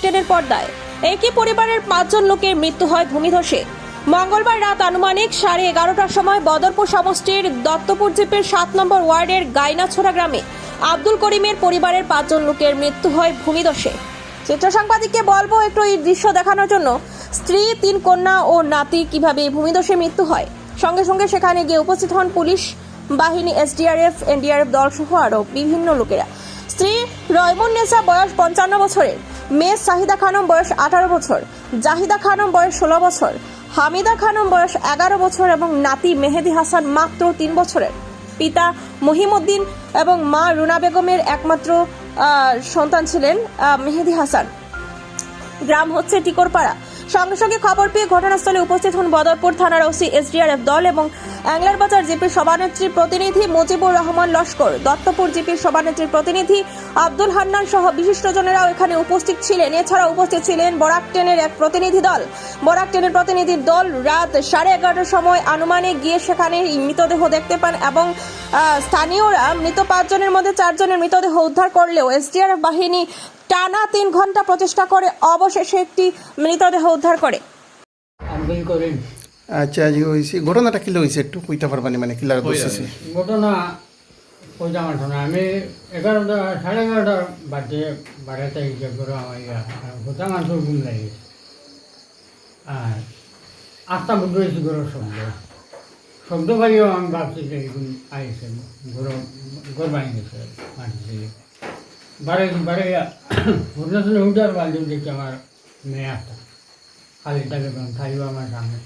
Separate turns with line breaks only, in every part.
ট্রেনের পর্দায়। একই পরিবারের পাঁচজন লোকের মৃত্যু হয় ভূমিধসে। মঙ্গলবার রাত আনুমানিক সাড়ে এগারোটার সময় বদরপুর সমষ্টির দত্তপুর জিপের সাত নম্বর ওয়ার্ডের গাইনাছোড়া গ্রামে আব্দুল করিমের পরিবারের পাঁচজন লোকের মৃত্যু হয় ভূমিধসে। চিত্র সাংবাদিককে বলব, একটু এই দৃশ্য দেখানোর জন্য স্ত্রী, তিন কন্যা ও নাতি কীভাবে ভূমিধসে মৃত্যু হয়। সঙ্গে সঙ্গে সেখানে গিয়ে উপস্থিত হন পুলিশ, বাহিনী, এসডিআরএফ, এনডিআরএফ দল সহ আরও বিভিন্ন লোকেরা। স্ত্রী রয়মুন নেসা, বয়স পঞ্চান্ন বছরের। মেয়ে শাহিদা খানম বয়স আঠারো বছর, জাহিদা খানম বয়স ষোলো বছর, হামিদা খানম বয়স এগারো বছর এবং নাতি মেহেদি হাসান মাত্র তিন বছরের। পিতা মহিমুদ্দিন এবং মা রুনা বেগমের একমাত্র সন্তান ছিলেন মেহেদি হাসান। গ্রাম হচ্ছে টিকরপাড়া। সঙ্গে সঙ্গে খবর পেয়ে ঘটনাস্থলে উপস্থিত হন বদরপুর থানার ওসি এসডিআরএফ দল এবং অ্যাংলারবাজার জিপির সভানেত্রীর প্রতিনিধি মুজিবুর রহমান লস্কর, দত্তপুর জিপির সভানেত্রীর প্রতিনিধি আব্দুল হান্নান সহ বিশিষ্টজনেরাও এখানে উপস্থিত ছিলেন। এছাড়া উপস্থিত ছিলেন বরাক ট্রেনের এক প্রতিনিধি দল। বরাক ট্রেনের প্রতিনিধি দল রাত সাড়ে এগারোটার সময় আনুমানিক গিয়ে সেখানে মৃতদেহ দেখতে পান এবং স্থানীয়রা মৃত পাঁচজনের মধ্যে চারজনের মৃতদেহ উদ্ধার করলেও এসডিআরএফ বাহিনী টানা তিন ঘণ্টা প্রচেষ্টা করে অবশেষে একটি মৃতদেহ উদ্ধার করে।
আচ্ছা জি হয়েছে ঘটনাটা কিলো হয়েছে একটু কইতে পারবানি মানে কিলার বসেছে
ঘটনা শোনা আমি এগারোটা সাড়ে এগারোটার বাজে বাড়াতে হিসেব করে আমার ইয়া গোটা মানুষের ঘুম লাগে। আর আটটা বুধ হয়েছে গরুর শব্দ। শব্দ পাইও আমি ভাবছি যে এরকম আইসে বানিয়ে গেছে মাটি বাড়ে বাড়ে ঘটনাস্থলে উঠার বাজে দেখি আমার মেয়ে একটা। খালি টাকা খাইও আমার সামনে।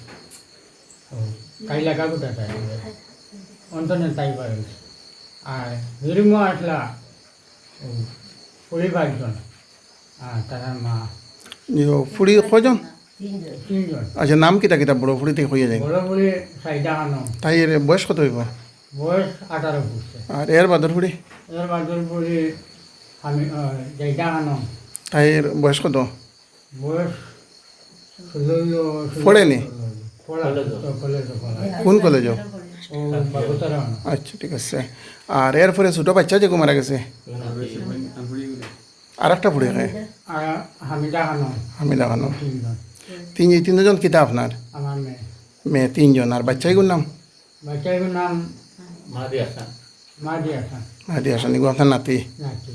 ও কাইলা কাকুটা চাই অন্তনে তাই পারে আর হিরিমো আসলা ও পরিবারজন আর তার মা।
ফুড়ি কয়জন? আচ্ছা নাম কিটা কিটা? বড় ফুড়ি থেকে যায়।
বড় সাইডা
তাই এর বয়স কত হইব?
বয়স আঠারো
আর এর বাদর ফুড়ি
এর বাদল বড়ি আমি জাইডা খানো
তাই এর বয়স কত?
বয়স
পড়েনি?
পড়া কলেজ পড়া
কোন কলেজ আচ্ছা ঠিক আছে। আর এরপরে ছোট বাচ্চা যে মারা গেছে আর একটা ফুড়ি খায়
হামিদা খানো
আমি দেখানো
তিনজন।
তিন তিনজন কিতা আপনার
মেয়ে।
তিনজন। আর বাচ্চাইগুর নাম?
বাচ্চাগুলোর নাম? মাদি আসান
আদি আসেন এগুলো আপনার নাতি?
নাকি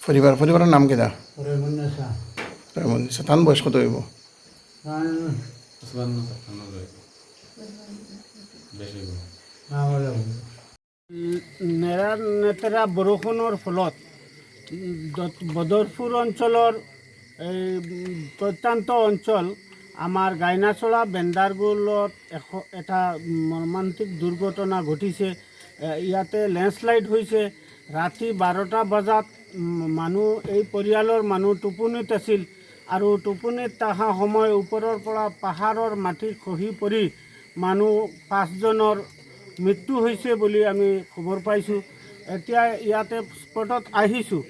পরিবার। পরিবারের নাম
পরে
তান বয়স কত হইব?
নেৰা নেতেৰা বৰষুণৰ ফলত বদৰপুৰ অঞ্চলৰ এই প্ৰত্যন্ত অঞ্চল আমাৰ গাইনাচৰা বেণ্ডাৰগুলত এশ এটা মৰ্মান্তিক দুৰ্ঘটনা ঘটিছে। ইয়াতে লেণ্ডশ্লাইড হৈছে। ৰাতি বাৰটা বজাত মানুহ, এই পৰিয়ালৰ মানুহ টোপনিত আছিল আৰু টোপনিত অহা সময় ওপৰৰ পৰা পাহাৰৰ মাটি খহি পৰি মানুহ পাঁচজনৰ মৃত্যু হৈছে বুলি আমি খবৰ পাইছোঁ। এতিয়া ইয়াতে স্পটত আহিছোঁ।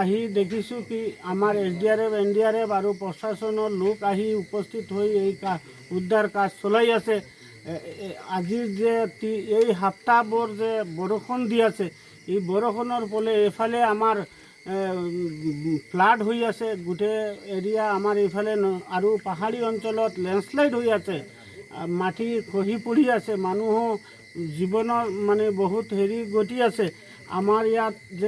আহি দেখিছোঁ কি আমাৰ S D R F, N D R F আৰু প্ৰশাসনৰ লোক আহি উপস্থিত হৈ এই কা, উদ্ধাৰ কাজ চলাই আছে। আজিৰ যে এই সপ্তাহবোৰ যে বৰষুণ দি আছে, এই বৰষুণৰ ফলে এইফালে আমাৰ ফ্লাড হৈ আছে গোটেই এৰিয়া আমাৰ এইফালে আৰু পাহাৰী অঞ্চলত লেণ্ডশ্লাইড হৈ আছে মাটি খহি পৰি আছে, মানুহো জীৱনৰ মানে বহুত হেৰি গতি আছে, আমাৰ ইয়াত যে